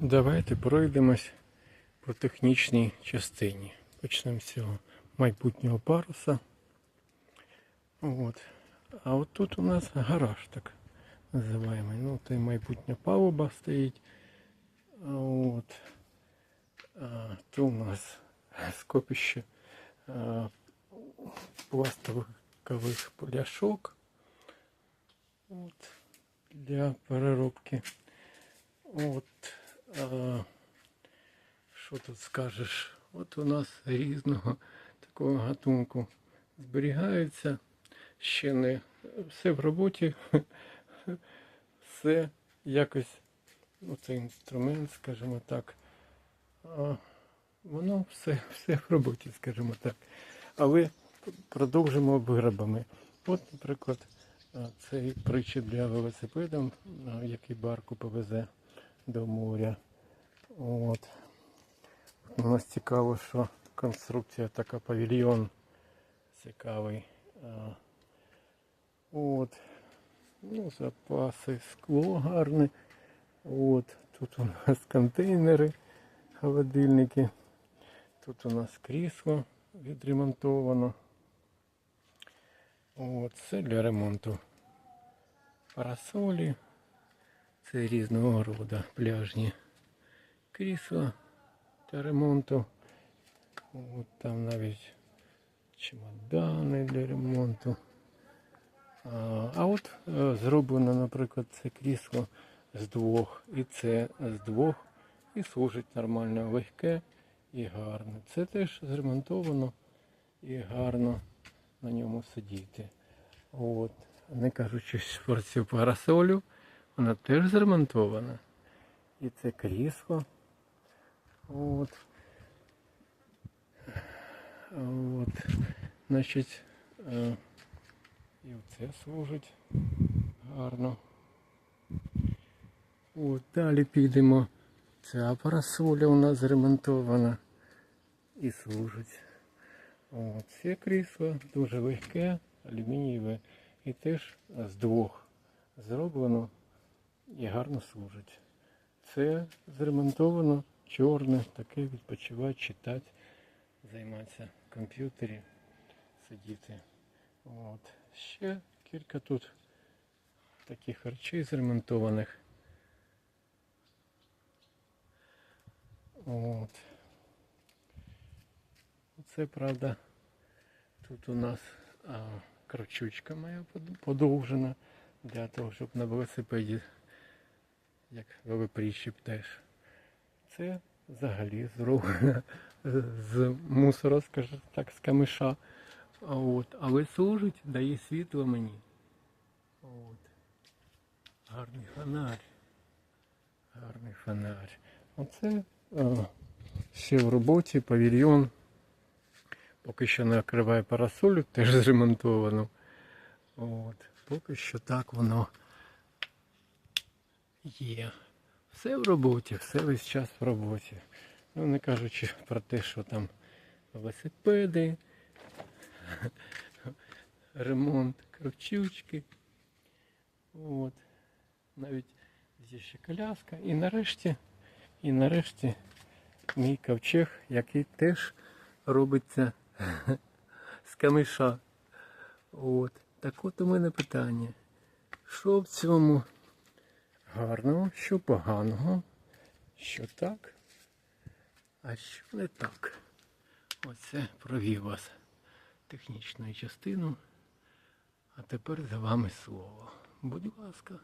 Давайте пройдемось по технічній частині. Почнемо з цього майбутнього паруса. От. А от тут у нас гараж так називаємо. Ну, й майбутня палуба стоїть. От. А, то у нас скопище а, пластикових пляшок. От. Для переробки. От. Що тут скажеш? От у нас різного такого гатунку зберігаються. Ще не все в роботі, все якось, ну це інструмент, скажімо так. Воно все, все в роботі, скажімо так. Але продовжимо виробами. От, наприклад, цей причіп для велосипеда, який барку повезе до моря. От. У нас цікаво, що конструкція така павільйон цікавий. От. Ну, запаси, скло гарне. От. Тут у нас контейнери, холодильники. Тут у нас крісло відремонтовано. От, це для ремонту парасолі. Це різного роду пляжні крісла для ремонту. От там навіть чемодани для ремонту. А, от е, зроблено, наприклад, це крісло з двох, і це з двох, і служить нормально, легке і гарне. Це теж зремонтовано і гарно на ньому сидіти. От. Не кажучи про парасолю, вона теж зремонтована. І це крісло. От. От. Значить, е, і це служить гарно. От, далі підемо. Ця парасоля у нас зремонтована і служить. От, це крісло дуже легке, алюмінієве і теж з двох зроблено і гарно служить. Це зремонтовано чорне, таке відпочивати, читати, займатися в комп'ютері, сидіти. От. Ще кілька тут таких харчей зремонтованих. От. Це правда. Тут у нас а, кручучка моя подовжена для того, щоб на велосипеді, як велоприщіп теж. Це взагалі зроблено з мусора, скажімо так, з камиша. От, але служить, дає світло мені. От. Гарний фонарь. Гарний фонарь. Оце е, ще в роботі павільйон. Поки що не накриває парасолю, теж зремонтовано. От. Поки що так воно є. Все в роботі, все весь час в роботі. Ну, не кажучи про те, що там велосипеди, ремонт кручучки. От. Навіть є ще коляска. І нарешті, і нарешті мій ковчег, який теж робиться з камиша. От. Так от у мене питання. Що в цьому гарного, що поганого, що так, а що не так. Оце провів вас технічну частину. А тепер за вами слово. Будь ласка.